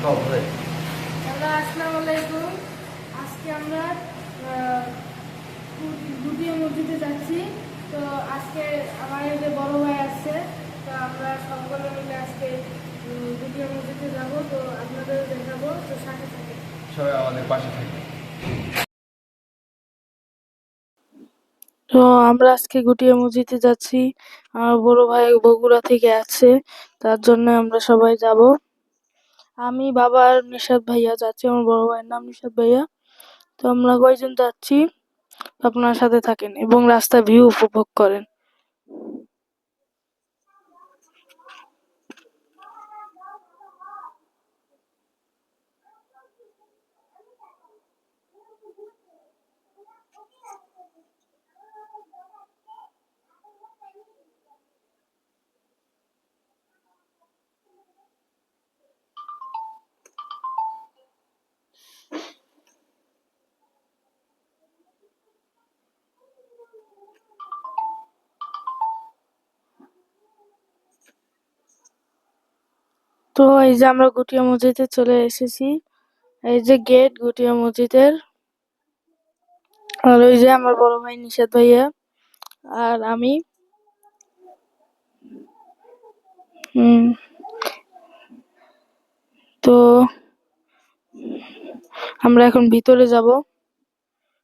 সব হ্যালো আসসালামু আলাইকুম। আজকে আমরা আহ, মসজিদে যাচ্ছি। তো আজকে আমার এই যে বড় ভাই আসছে তো আমরা সকলে মিলে আজকে উম, গুটিয়া মসজিদে যাব। তো আপনাদের দেখাবো। তো সাথে থাকে সবাই আমাদের পাশে থাকবে তো আমরা আজকে গুটিয়া মসজিদে যাচ্ছি। আমার বড় ভাই বগুড়া থেকে আছে তার জন্য আমরা সবাই যাব। আমি বাবা আর নিশাদ ভাইয়া যাচ্ছি, আমার বড় ভাইয়ের নাম নিশাদ ভাইয়া। তো আমরা কয়জন যাচ্ছি? আপনার সাথে থাকেন এবং রাস্তার ভিউ উপভোগ করেন। তো এই যে আমরা গুটিয়া মসজিদে চলে এসেছি। এই যে গেট গুটিয়া মসজিদের। আর ওই যে আমার বড় ভাই নিশাদ ভাইয়া আর আমি। তো আমরা এখন ভিতরে যাব।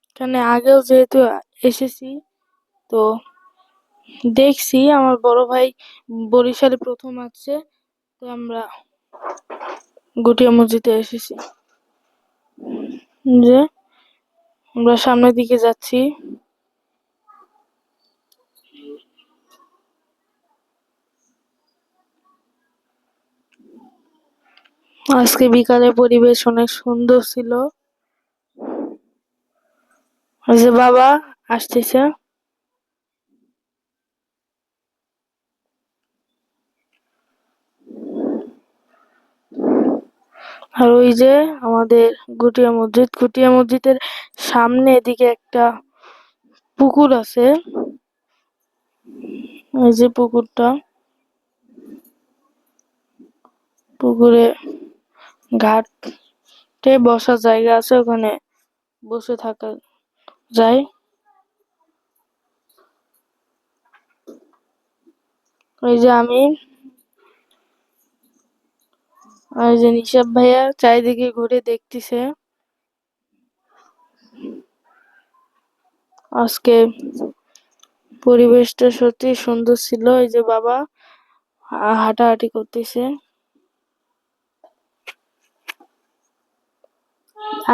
এখানে আগেও যেহেতু এসেছি, তো দেখছি আমার বড় ভাই বরিশালে প্রথম আসছে। আমরা গুটিয়া মসজিদে এসেছি। যে আমরা সামনের দিকে যাচ্ছি। আজকে বিকালে পরিবেশ অনেক সুন্দর ছিল। যে বাবা আসতেছে। আর ওই যে আমাদের গুটিয়া মসজিদ, গুটিয়া মসজিদের সামনে এদিকে একটা পুকুর আছে। এই যে পুকুরটা। পুকুরে ঘাটে বসার জায়গা আছে, ওখানে বসে থাকা যায়। ওই যে আমি আর যে নিশাব ভাইয়া চারিদিকে ঘুরে দেখতেছে। আজকে পরিবেশটা সত্যি সুন্দর ছিল, এই যে বাবা হাঁটাহাঁটি করতেছে।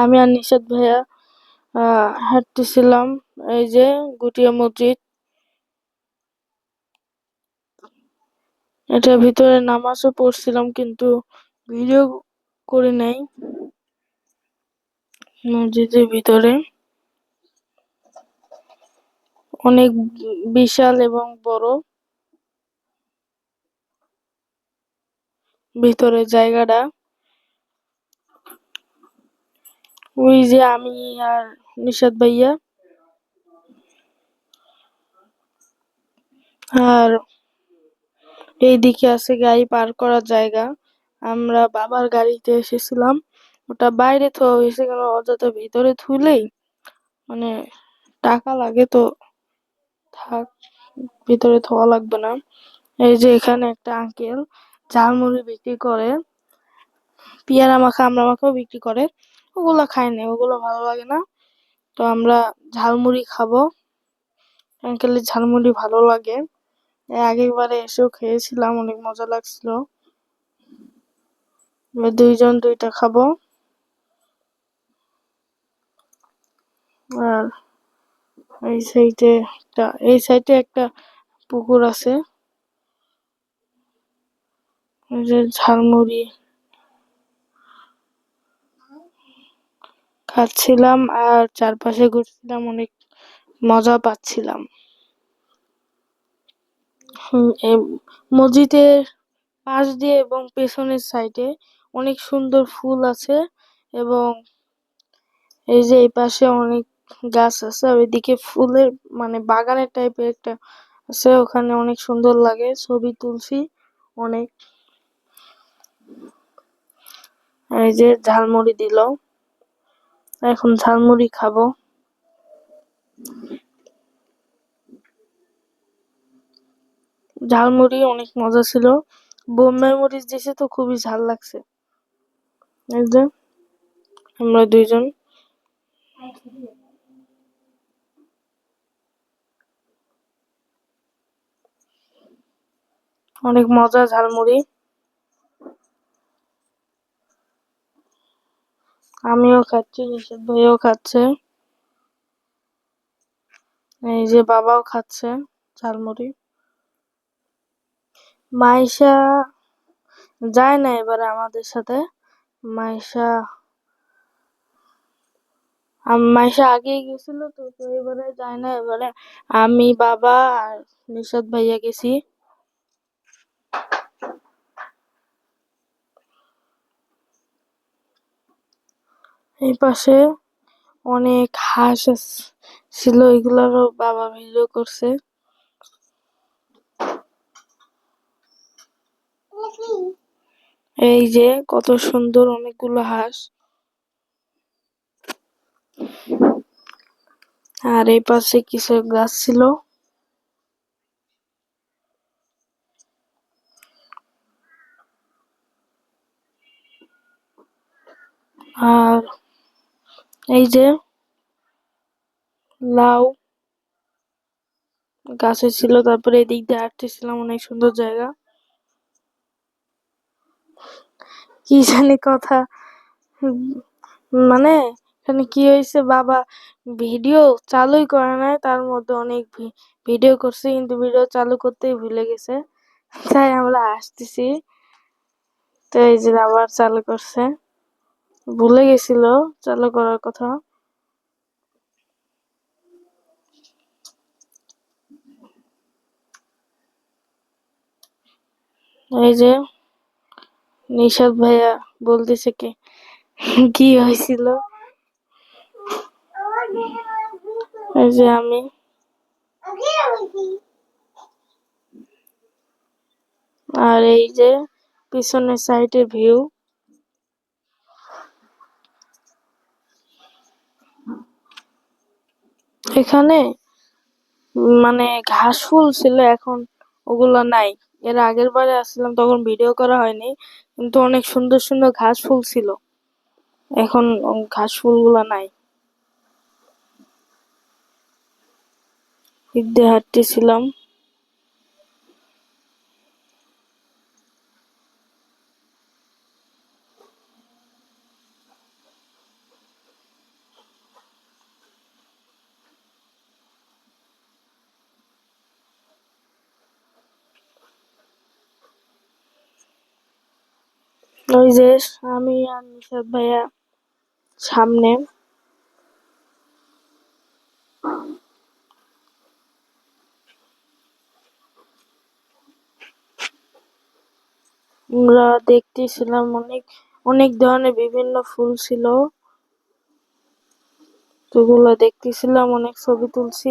আমি আর নিশাদ ভাইয়া হাঁটতেছিলাম, এই যে গুটিয়া মসজিদ। এটার ভিতরে নামাজও পড়ছিলাম, কিন্তু ভিডিও করে নাই মসজিদের ভিতরে। অনেক বিশাল এবং বড় ভিতরে জায়গাটা। ওই যে আমি আর নিশাদ ভাইয়া আর এইদিকে আছে গাড়ি পার করার জায়গা। আমরা বাবার গাড়িতে এসেছিলাম। ওটা বাইরে থোয়া হয়েছে কেন অযথা ভিতরে থুলেই মানে টাকা লাগে তো, থাক, ভিতরে থোয়া লাগবে না। এই যে এখানে একটা আঙ্কেল ঝালমুড়ি বিক্রি করে, পেয়ারা মাখা, আমরা মাখাও বিক্রি করে। ওগুলো খাই না, ওগুলো ভালো লাগে না। তো আমরা ঝালমুড়ি খাব। আঙ্কেলের ঝালমুড়ি ভালো লাগে। আগেরবারে এসেও খেয়েছিলাম, অনেক মজা লাগছিল। এবার দুইজন দুইটা খাব। আর এই সাইডে একটা, এই সাইডে একটা পুকুর আছে। ঝালমুড়ি। খাচ্ছিলাম আর চারপাশে ঘুরছিলাম, অনেক মজা পাচ্ছিলাম। মসজিদের পাশ দিয়ে এবং পেছনের সাইডে অনেক সুন্দর ফুল আছে এবং এই যে এই পাশে অনেক গাছ আছে, ওইদিকে ফুলের মানে বাগানের টাইপের একটা আছে, ওখানে অনেক সুন্দর লাগে, ছবি তুলছি অনেক। এই যে ঝালমুড়ি দিল, এখন ঝালমুড়ি খাব। ঝালমুড়ি অনেক মজা ছিল, বোম্বাই মরিচ দিয়েছে তো খুবই ঝাল লাগছে। আমরা দুইজন। অনেক মজা ঝালমুড়ি। আমিও খাচ্ছি, নিষেধ ভাইও খাচ্ছে। এই যে বাবাও খাচ্ছে ঝালমুড়ি। মাইশা যায় না এবারে আমাদের সাথে। মাইশা, আম- মাইশা আগেই গেছিল তো তো এবারে যায় না, এবারে আমি, বাবা আর নিষাদ ভাইয়া গেছি। এই পাশে অনেক হাঁস ছিল, এগুলারও বাবা ভিডিও করছে। এই যে কত সুন্দর অনেকগুলো হাঁস। আর এই পাশে কিছু গাছ ছিল। আর এই যে লাউ গাছে ছিল, তারপরে এদিক দিয়ে হাঁটতেছিলাম, অনেক সুন্দর জায়গা। কি জানি কথা। মানে এখানে কি হয়েছে, বাবা ভিডিও চালুই করে নাই, তার মধ্যে অনেক ভিডিও করছে, কিন্তু ভিডিও চালু করতেই ভুলে গেছে। তাই আমরা আসতেছি। তো এই যে আবার চালু করছে। ভুলে গেছিল চালু করার কথা। এই যে নিশাদ ভাইয়া বলতেছে কি কি হয়েছিল? এই যে আমি। আর এই যে পিছনের সাইডের ভিউ। এখানে মানে ঘাস ফুল ছিল এখন ওগুলো নাই। এর আগের বারে আসছিলাম তখন ভিডিও করা হয়নি, কিন্তু অনেক সুন্দর সুন্দর ঘাস ফুল ছিল। এখন ঘাস ফুলগুলো নাই। ছিলাম ওই যে আমি আর নিশাদ ভাইয়া সামনে। আমরা দেখতেছিলাম অনেক অনেক ধরনের বিভিন্ন ফুল ছিল। ওগুলো দেখতেছিলাম, অনেক ছবি তুলছি।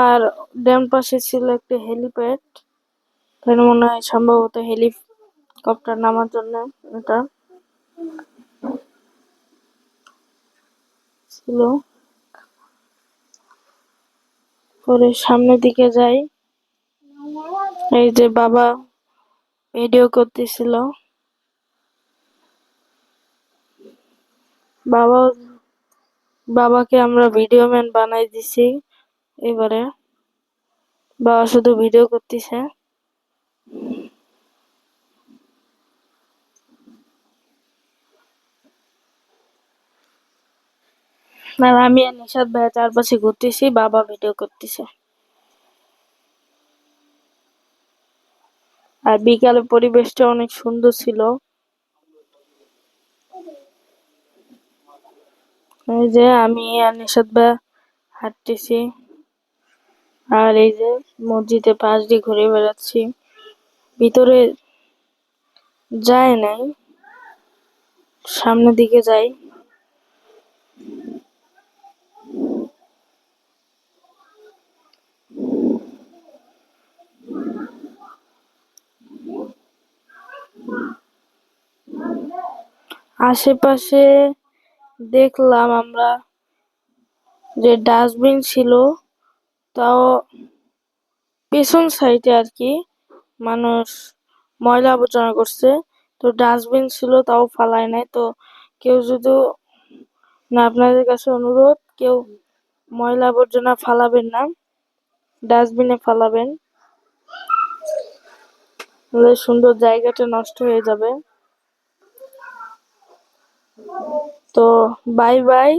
আর ডান পাশে ছিল একটা হেলিপ্যাড। এখানে মনে হয় সম্ভবত হেলিকপ্টার নামার জন্য এটা ছিল। পরে সামনের দিকে যাই। এই যে বাবা ভিডিও করতেছিল। বাবা, বাবাকে আমরা ভিডিও ম্যান বানাই দিছি। এবারে বাবা শুধু ভিডিও করতেছে। আর আমি আর নিশাদ ভাই চারপাশে ঘুরতেছি, বাবা ভিডিও করতেছে। আর বিকালের পরিবেশটা অনেক সুন্দর ছিল। এই যে আমি আর নিশাদ ভাই হাঁটতেছি। আর এই যে মসজিদের পাশ দিয়ে ঘুরে বেড়াচ্ছি। ভিতরে যায় নাই, সামনের দিকে যাই। আশেপাশে দেখলাম আমরা যে ডাস্টবিন ছিল, তাও পেছন সাইডে আর কি মানুষ ময়লা আবর্জনা করছে। তো ডাস্টবিন ছিল, তাও ফালায় নাই। তো কেউ যদি না, আপনাদের কাছে অনুরোধ, কেউ ময়লা আবর্জনা ফালাবেন না, ডাস্টবিনে ফালাবেন। সুন্দর জায়গাটা নষ্ট হয়ে যাবে। তো বাই বাই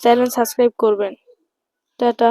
চ্যানেল সাবস্ক্রাইব করবেন। টাটা।